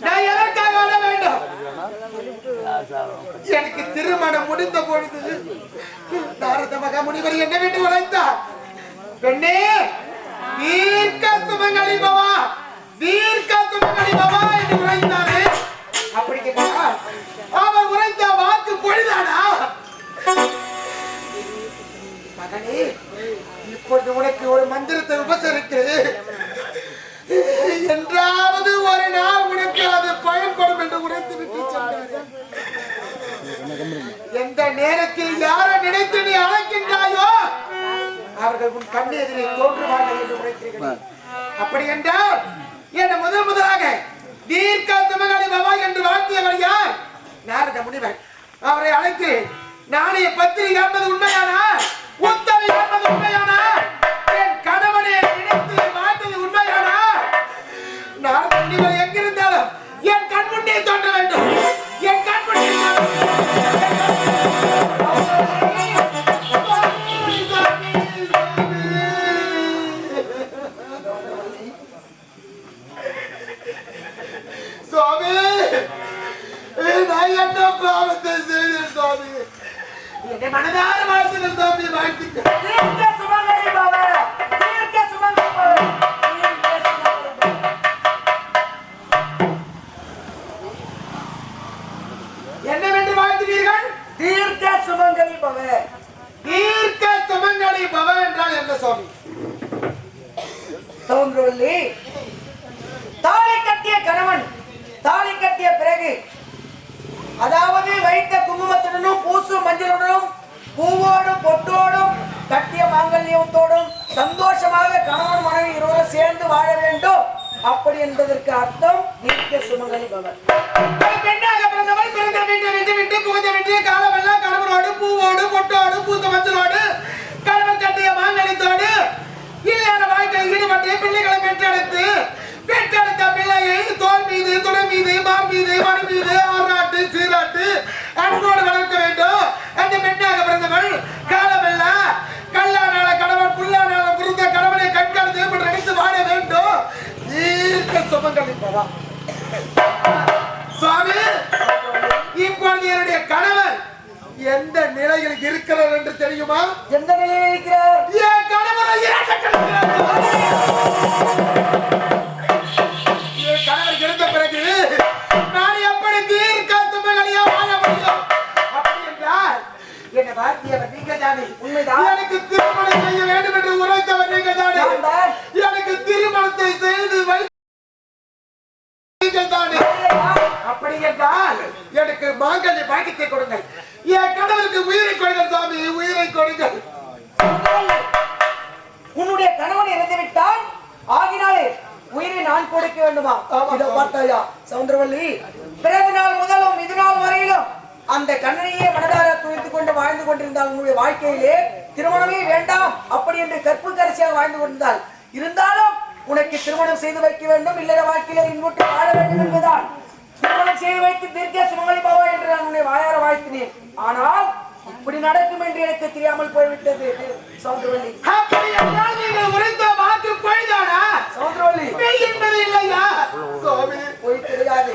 நான் எதற்காக வாழ வேண்டும். எனக்கு திருமணம் முடிந்த பொழுது நாரத மகா முனிவர் என்ன விட்டு உரைத்தார் பெண்ணே தீர்க்க சுமங்கலி பவா தீர்க்க சுமங்கலி பவா என்று உரைத்தாரே அப்படி கேட்டா அவர் உரைத்த வாக்கு பொழுதானா மகனே இப்பொழுது உனக்கு ஒரு மந்திரத்தை உபசரித்து என்றாவது ஒரு நாள் உனக்கு அது பயன்படும் என்று உரைத்து விட்டு சென்றார் எந்த நேரத்தில் யாரை நினைத்து நீ அழைக்கின்றாயோ அவர்கள் உன் கண் எதிரே தோன்றுவார்கள் என்று உரைத்தீர்கள் அப்படி என்றால் என்ன முதல் முதலாக தீர்க்க சுமகலி பவா என்று வாழ்த்தியவர் யார்? நாரத முனிவர். அவரை அழைத்து நாணய பத்திரி என்பது உண்மையானா மனதார வாழ்த்துங்கள் சுவாமி வாழ்த்துக்கள். பெற்றெடுத்து பெற்றெடுத்த பிள்ளையை தோல் மீது துணை மீது மார் மீது மணி மீது ஆறாட்டு சீராட்டு அன்போடு வளர்க்க வேண்டும். அந்த பெண்ணாக பிறந்தவள் காலமெல்லாம் கல்லானால கணவன் புல்லானால புரிந்த கணவனை கண்காணித்து இப்படி நினைத்து வாழ வேண்டும். தீர்க்க சுமங்கலி பவா சுவாமி இப்பொழுது என்னுடைய கணவர் எந்த நிலையில் இருக்கிறார் என்று தெரியுமா? எந்த நிலையில் இருக்கிறார்? என் கணவர் இறந்து கிடக்கிறார். தானே உண்மைதான். எனக்கு திருமணம் செய்ய வேண்டும் என்று உரைத்தவர் நீங்க தானே நான் தான். எனக்கு திருமணத்தை செய்து நீங்கள் தானே அப்படி என்றால் எனக்கு மாங்கல்ய பாக்கியத்தை கொடுங்கள் என் கணவருக்கு உயிரை கொடுங்கள் சாமி உயிரை கொடுங்கள் உன்னுடைய கணவன் இறந்து விட்டால் ஆகினாலே உயிரை நான் கொடுக்க வேண்டுமா. இதோ பார்த்தாயா சவுந்தரவல்லி. பிறகு நாள் முதலும் இது நாள் வரையிலும் அந்த கண்ணனையே மனதார துணித்துக் கொண்டு வாழ்ந்து கொண்டிருந்தால் உன்னுடைய வாழ்க்கையிலே திருமணமே வேண்டாம் அப்படி என்று கற்பு கரிசியாக வாழ்ந்து கொண்டிருந்தால் இருந்தாலும் உனக்கு திருமணம் செய்து வைக்க வேண்டும் இல்லற வாழ்க்கையில இன்புற்று வாழ வேண்டும் என்பதால் திருமணம் செய்து வைத்து தீர்க்க சுமங்கலி பாவா என்று நான் உன்னை வாயார வாழ்த்தினேன். ஆனால் இப்படி நடக்கும் என்று எனக்கு தெரியாமல் போய்விட்டது. சௌந்தரவல்லி அப்படி என்றால் நீங்கள் உரைத்த என்பது இல்லையா? சுவாமி போய் தெரியாது.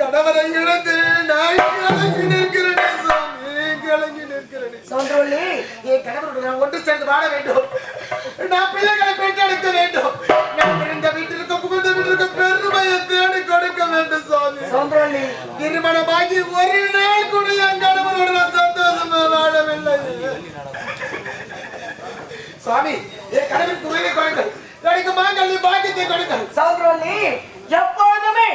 கணவரை இழந்து நான் கிளங்கி நிற்கிறேன் சுவாமி கிளங்கி நிற்கிறேன். சவுந்தரவல்லி என் கணவருடன் நான் ஒன்று சேர்ந்து வாழ வேண்டும். நான் பிள்ளைகளை பெற்றெடுக்க வேண்டும். நான் பிறந்த வீட்டிற்கு புகுந்த வீட்டிற்கு பெருமையை தேடி கொடுக்க வேண்டும் சுவாமி. சவுந்தரவல்லி திருமணமாகி ஒரு நாள் கூட என் கணவனோடு நான் சந்தோஷமா வாழவில்லை. சுவாமி என் கணவனுக்கு உயிரை கொடுங்கள் எனக்கு மாங்கல்ய பாக்கியத்தை கொடுங்கள். சவுந்தரவல்லி எப்பொழுதுமே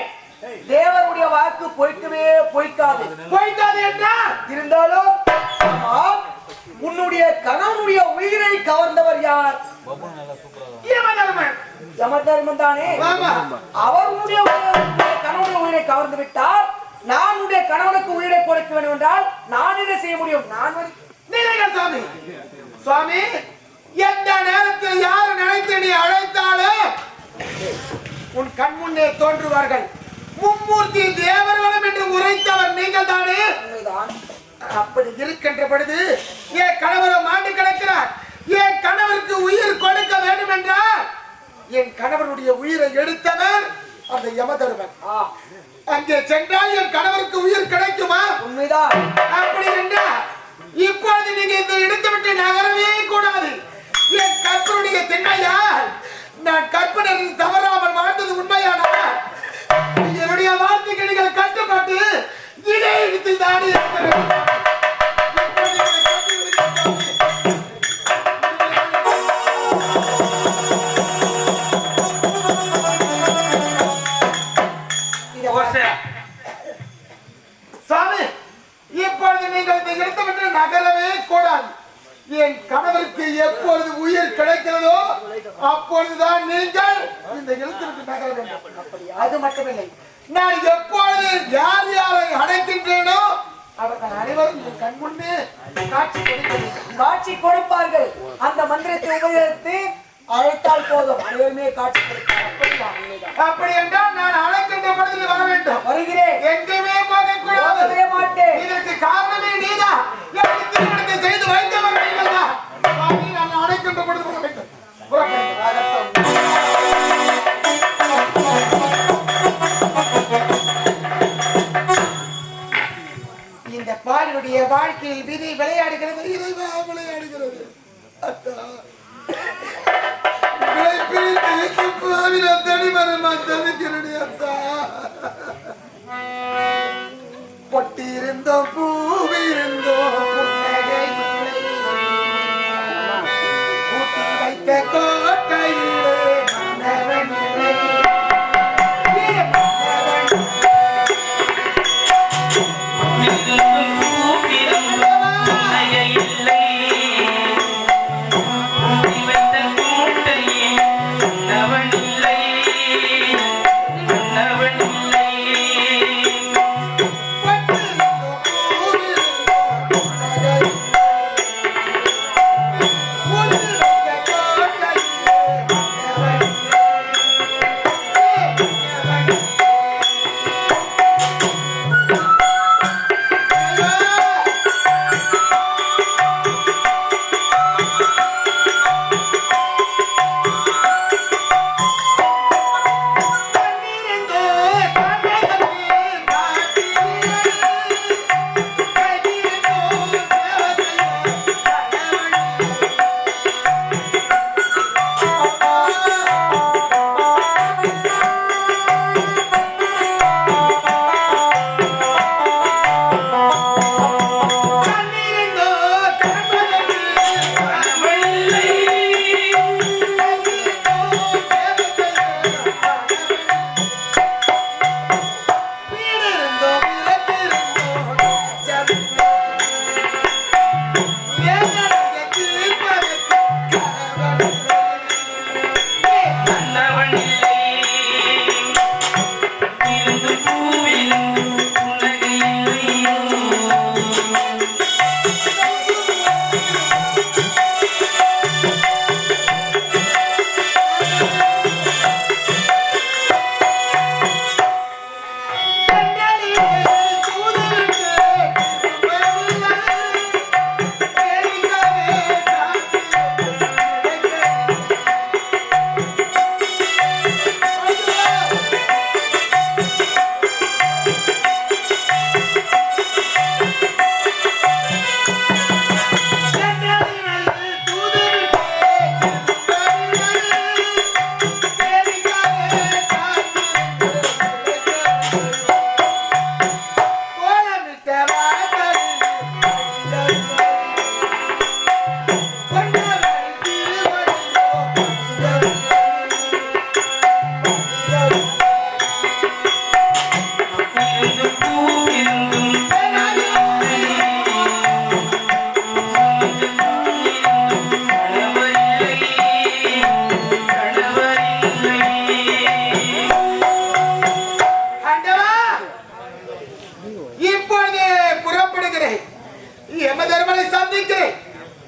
தேவருடைய வாக்கு பொய்க்கவே பொய்க்காது. போய்க்காது என்றா? இருந்தாலும் உன்னுடைய கணவனுடைய உயிரை கவர்ந்தவர் யார்? யமதர்மன் தானே. ஆமா. அவர் உன்னுடைய உயிரை- உன்னுடைய கணவனுடைய உயிரை கவர்ந்து விட்டால் நான் உன்னுடைய கணவனுக்கு உயிரை கொடுக்க வேண்டும் என்றால் நான் என்ன செய்ய முடியும்? நான் சுவாமி சுவாமி எந்த நேரத்தில் யார் நினைத்து நீ அழைத்தாலும் உன் கண் முன்னே தோன்றுவார்கள். மும்மூர்த்தி தேவர்களும் என்று உரைத்தவர் நீங்கள் தானே அப்படி இருக்கின்ற பொழுது என் கணவரை மாண்டு கிடக்கிறார். என் கணவருக்கு உயிர் கொடுக்க வேண்டும் என்றால் என் கணவருடைய உயிரை எடுத்தவர் அந்த யமதர்மன். அங்கே சென்றால் என் கணவருக்கு உயிர் கிடைக்குமா? உண்மைதான். அப்படி என்றால் இப்பொழுது நீங்க இந்த இடத்தை விட்டு நகரவே என் கற்பனுடைய திண்ணையால் நான் கற்பனையில் தவறாமல் வாழ்ந்தது உண்மையானால் என்னுடைய வார்த்தைக்கு நீங்கள் கட்டுப்பட்டு இருக்க வேண்டும். இதை ஓசை. சாமி இப்பொழுது நீங்கள் இந்த இடத்தை விட்டு நகரவே கூடாது என் கணவருக்கு எப்பொழுது உயிர் கிடைக்கிறதோ அப்பொழுதுதான் நீங்கள் இந்த எழுத்திற்கு நகர வேண்டும். அது மட்டுமில்லை. நான் எப்பொழுது யார் யாரை அடைக்கின்றேனோ அவர்கள் அனைவரும் என் கண் முன்னே காட்சி கொடுக்கிறேன் காட்சி கொடுப்பார்கள். அந்த மந்திரத்தை உபயோகித்து அழைத்தால் போதும். அனைவருமே காட்சி கொடுப்பார்கள். அப்படி என்றால் நான் அழைக்கின்ற பொழுது வர வேண்டும். வருகிறேன். எங்கேயுமே போகக்கூடாது. மாட்டேன். இதற்கு காரணமே நீதான். திருமணத்தை செய்து வைத்தவன் நீங்கள் தான் நான் அழைக்கின்ற பொழுது வர வேண்டும். இந்த வாழ்க்கையில் விதி விளையாடுகிறது. விளையாடுகிறது. அத்தா. உங்களை பிரிந்து வைக்கும் பாவி நான் தனிமரமா தவிக்கிறேன் அத்தா பொட்டியிருந்தோம்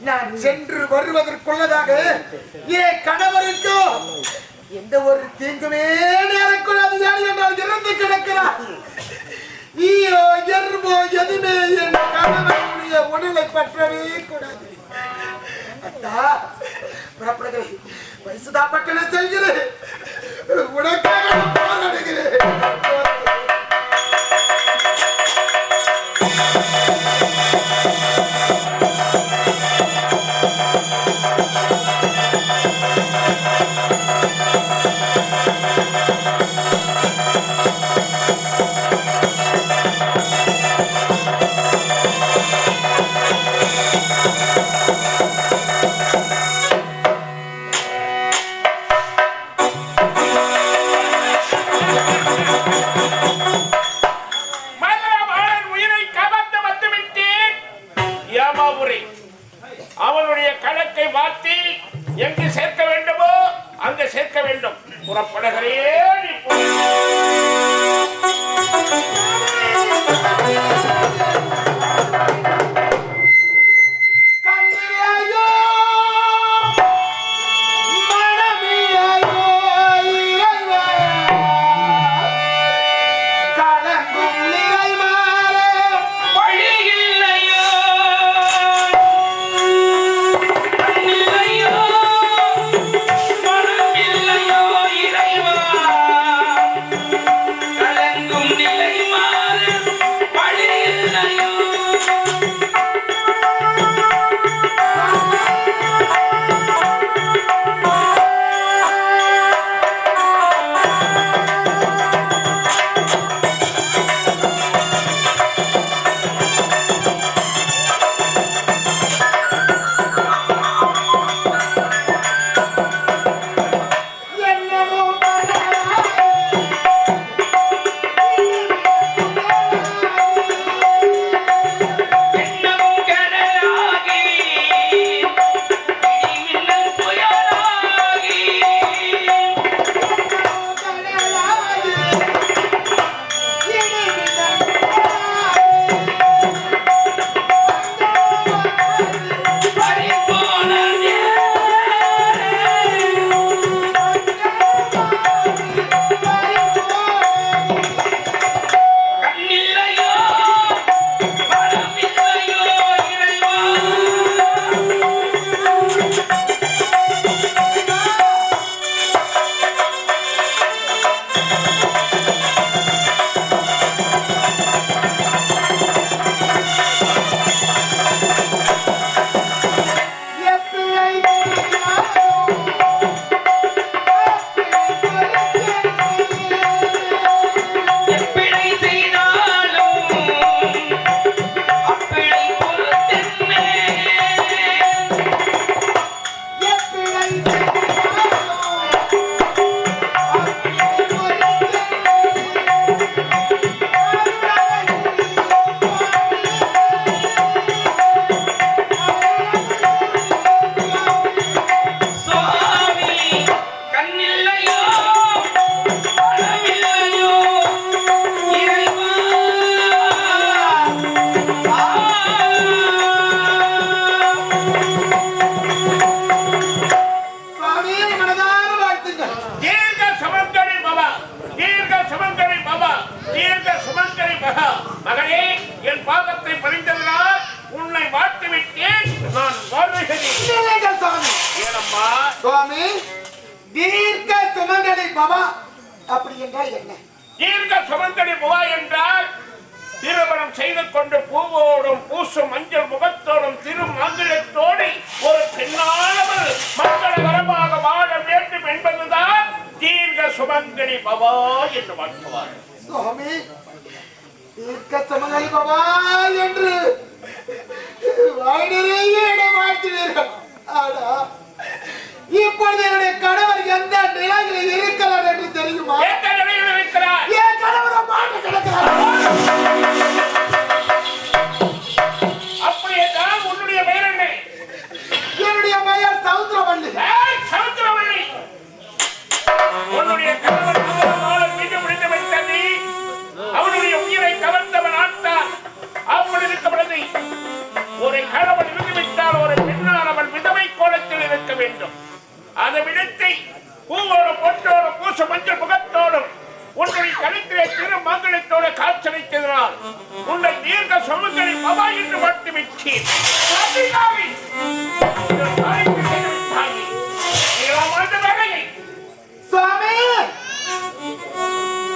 நான் சென்று வருவதற்குள்ளதாக என் கணவருக்கும் எந்த ஒரு தீங்குமே நேரக்கூடாது யாரு என்றால் இறந்து கிடக்கிறார். ஈயோ எறும்போ எதுவுமே என் கணவனுடைய உடலை பற்றவே கூடாது. அத்தா புறப்படுகிறேன் வயசுதான் பட்டணம் உனக்காக போராடுகிறேன். தீர்க்க சுமங்கலி பவா அப்படி என்றால் என்ன? தீர்க்க சுமங்கலி பவா என்றால் திருமணம் செய்து கொண்டு பூவோடும் பூசும் மஞ்சள் முகத்தோடும் திருமங்கலத்தோடு ஒரு பெண்ணானவர் மங்கள வரமாக வாழ வேண்டும் என்பதுதான் தீர்க்க சுமங்கலி பவா என்று வாழ்த்துவார் சுவாமி தீர்க்க சுமங்கலி பவா என்று வாயிலேயே இடம் மாற்றினீர்கள் ஆனா alegre பச்சை மஞ்சள் முகத்தோடும் உன்னுடைய கழுத்திலே திரு மங்களத்தோட காட்சளித்ததனால் உன்னை தீர்க்க சமுத்திரி பவா என்று மட்டுமிச்சு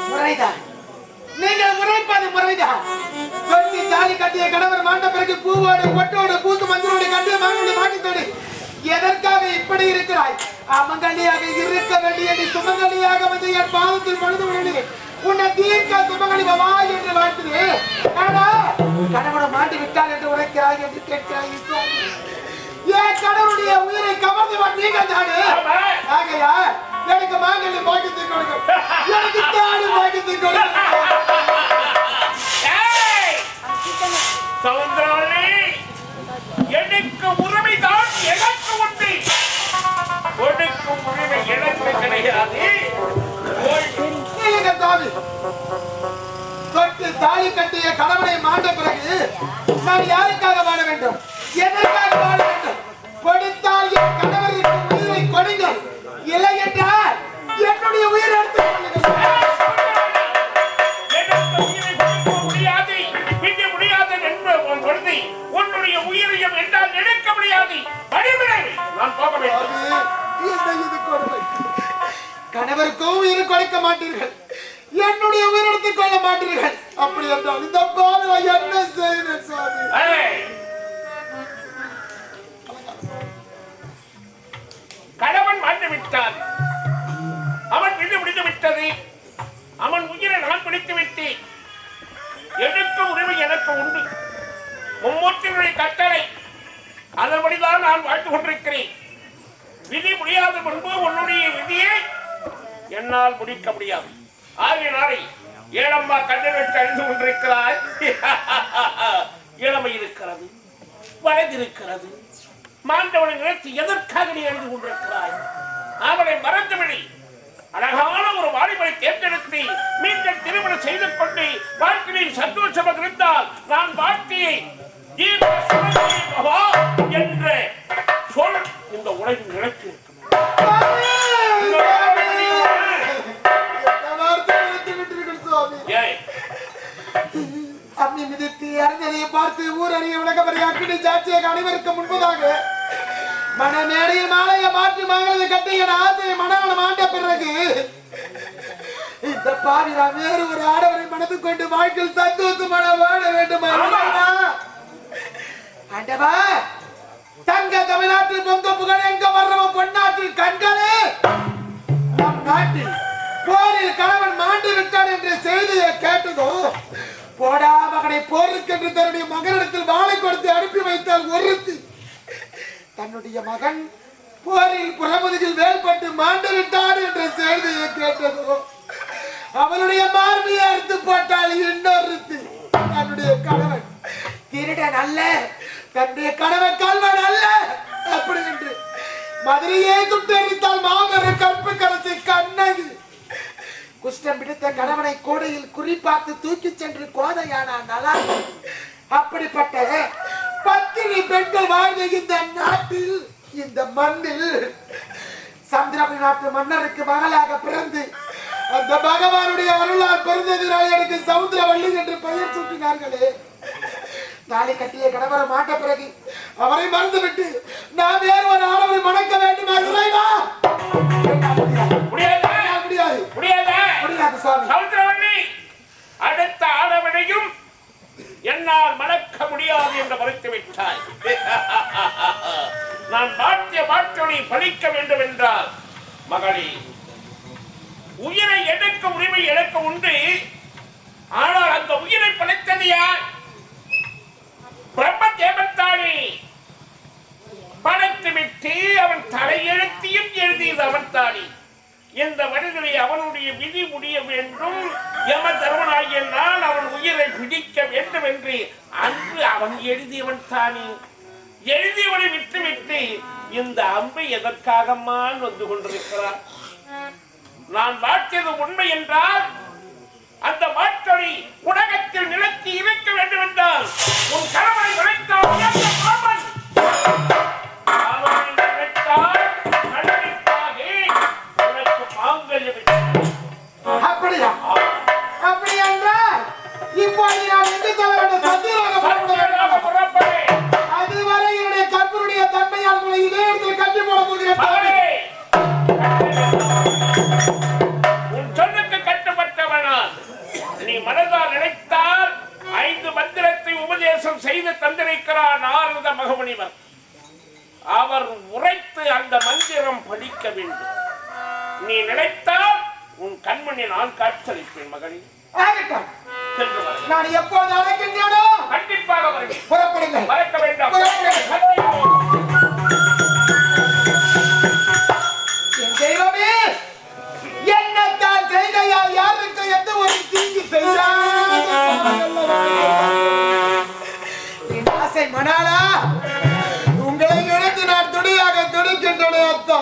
முறைதான் நீங்கள் முறைப்பது முறைதான் தொட்டி தாலி கட்டிய கணவர் மாண்ட பிறகு பூவோடு பொட்டோடு பூத்து மஞ்சளோடு கட்டிய மாங்கோடு மாட்டித்தோடு எதற்காக இப்படி இருக்கிறாய்? அமங்கலியாக இருக்க வேண்டிய நீ சுமங்கலியாக வந்து என் பாதத்தில் பழுது விடலே உன்னை தீர்க்க சுமங்கலி வா என்று வாழ்த்துவே ஆனா கணவனை மாட்டி விட்டால் என்று உரைக்கிறாய் என்று கேட்கிறாய் என் கணவனுடைய உயிரை கவர்ந்து வா நீங்கள் தானே. ஆகையா எனக்கு மாங்கல்ய பாக்கியத்தை கொடுங்க. எனக்கு தாடி பாக்கியத்தை கொடுங்க. எனக்கு உரிமைதான் கிடையாது தொட்டு தாலி கட்டிய கணவனை மாண்ட பிறகு நான் யாருக்காக வாழ வேண்டும்? எதற்காக வாழ வேண்டும்? கொடுத்தால் என் கணவருக்கு உயிரை கொடுங்கள். இல்லை என்றால் என்னுடைய உயிரை எடுத்துக் கொள்ளுங்கள். உன்னுடைய உயிரையும் என்னால் எடுக்க முடியாது வழிவிடை நான் போக வேண்டும் கணவருக்கும் உயிர் கொடுக்க மாட்டீர்கள். என்னுடைய உயிர் எடுத்துக் கொள்ள மாட்டீர்கள். அப்படி என்றால் இந்த பாவை என்ன செய்வேன் சுவாமி கணவன் மாண்டு விட்டான் அவன் விடு முடிந்து விட்டது. அவன் உயிரை நான் பிடித்து விட்டேன். எனக்கு உரிமை எனக்கு உண்டு. மும்மூர்த்திகளுடைய கட்டளை. அதன்படிதான் நான் வாழ்ந்து கொண்டிருக்கிறேன். விதி முடியாத முன்பு உன்னுடைய விதியை என்னால் முடிக்க முடியாது. ஆகினாரை ஏழம்மா கண்ணவிட்டு அழிந்து கொண்டிருக்கிறாய்? இளமை இருக்கிறது வயது இருக்கிறது. மாண்டவனை நினைத்து எதற்காக நீ அழிந்து கொண்டிருக்கிறாய்? அவனை மறந்துவிடி. அழகான ஒரு வாலிபரை தேர்ந்தெடுத்து மீண்டும் திருமணம் செய்து கொண்டு வாழ்க்கையில் சந்தோஷமாக இருந்தால் நான் வாழ்க்கையை தீர்க்க என்ற சொல் இந்த உலகின் நினைத்து மகளது கட்டி என் ஆசையை மனநலம் ஆண்ட பிறகு இந்த பாவி நான் வேறு ஒரு ஆடவரை மனது கொண்டு வாழ்க்கையில் சந்தோஷமான வாழ வேண்டும்? ஆண்டவா தங்க தமிழ்நாட்டில் பொங்க புகழ் எங்க வர்றவ பொன்னாட்டில் கண்களே? நம் நாட்டில் போரில் கணவன் மாண்டு விட்டான் என்ற செய்தியை கேட்டதோ போடா மகனை போருக்கென்று தன்னுடைய மகனிடத்தில் வாழை கொடுத்து அனுப்பி வைத்தால் ஒருத்தி தன்னுடைய மகன் போரில் புறமுதுகில் வேல்பட்டு மாண்டு விட்டான் என்ற செய்தியை கேட்டதோ அவனுடைய மார்பியை அறுத்து போட்டால் இன்னொருத்தி தன்னுடைய கணவன். திருடன் அல்ல தன்னுடைய கணவன் கல்வன் அல்ல அப்படி என்று மதுரையே சுட்டெரித்தால் மாமர கற்பு கரசி கண்ணகி. குஷ்டம் பிடித்த கணவனை கோடையில் குறிப்பார்த்து தூக்கி சென்று கோதையானான் நல்லா அப்படிப்பட்ட பத்தினி பெண்கள் வாழ்ந்த இந்த நாட்டில் இந்த மண்ணில் சந்திரபுரி நாட்டு மன்னருக்கு மகளாக பிறந்து அந்த பகவானுடைய அருளால் பிறந்ததினால் எனக்கு சமுத்திரவள்ளி என்று பெயர் சூட்டினார்களே. தாலி கட்டிய கணவரை மாட்ட பிறகு அவரை மறந்துவிட்டு நான் வேறு ஒரு ஆடவரை மணக்க வேண்டுமா? இறைவா! முடியாது. முடியாதா. சுவாமி. சமுத்திரவள்ளி அடுத்த ஆடவனையும் என்னால் மணக்க முடியாது என்று மறுத்து விட்டாய் நான் பாட்டிய பாட்டொழி பழிக்க வேண்டும் என்றால் மகளே உயிரை எடுக்க உரிமை எனக்கு உண்டு. ஆனால் அந்த உயிரை படைத்தது யார்? பிரம்ம தேவத்தானே படைத்து விட்டு அவன் தலையெழுத்தியும் எழுதியது அவன் தானே இந்த மனிதனை அவனுடைய விதி முடிய வேண்டும். யம தர்மனாகிய நான் அவன் உயிரை பிடிக்க வேண்டும் என்று அன்று அவன் எழுதியவன் தானே எழுதியவனை விட்டு விட்டுவிட்டு இந்த அம்பை எதற்காகம்மா வந்து கொண்டிருக்கிறான் நான் வாழ்த்தியது உண்மை என்றால் அந்த மாற்றொழி உலகத்தில் நிலத்தி இருக்க வேண்டும் என்றால் உன் கணவனை. அப்படியா? அப்படி என்றால் இப்போது நான் எங்கு செல்ல வேண்டும்? சத்தியமாக உபதேசம் செய்து தந்திருக்கிறான் அவர் உரைத்து அந்த மந்திரம் படிக்க வேண்டும். நீ நினைத்தால் உன் கண்மணி நான் காட்சளிப்பேன் மகனே நான் எப்போது அழைக்கின்றேனோ? கண்டிப்பாக வருவேன். புறப்படுங்கள். மறக்க வேண்டாம். புறப்படுங்கள். சத்தியம். என் தெய்வமே என்னத்தான் செய்கையால் யாருக்கு எந்த ஒரு தீங்கு செய்தால் என் ஆசை உங்களை இழந்து நான் துணியாக துடிக்கின்றன அத்தா.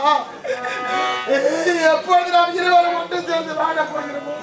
எப்பொழுது நாம் இருவரும் ஒன்று சேர்ந்து வாழ போகிறோமோ?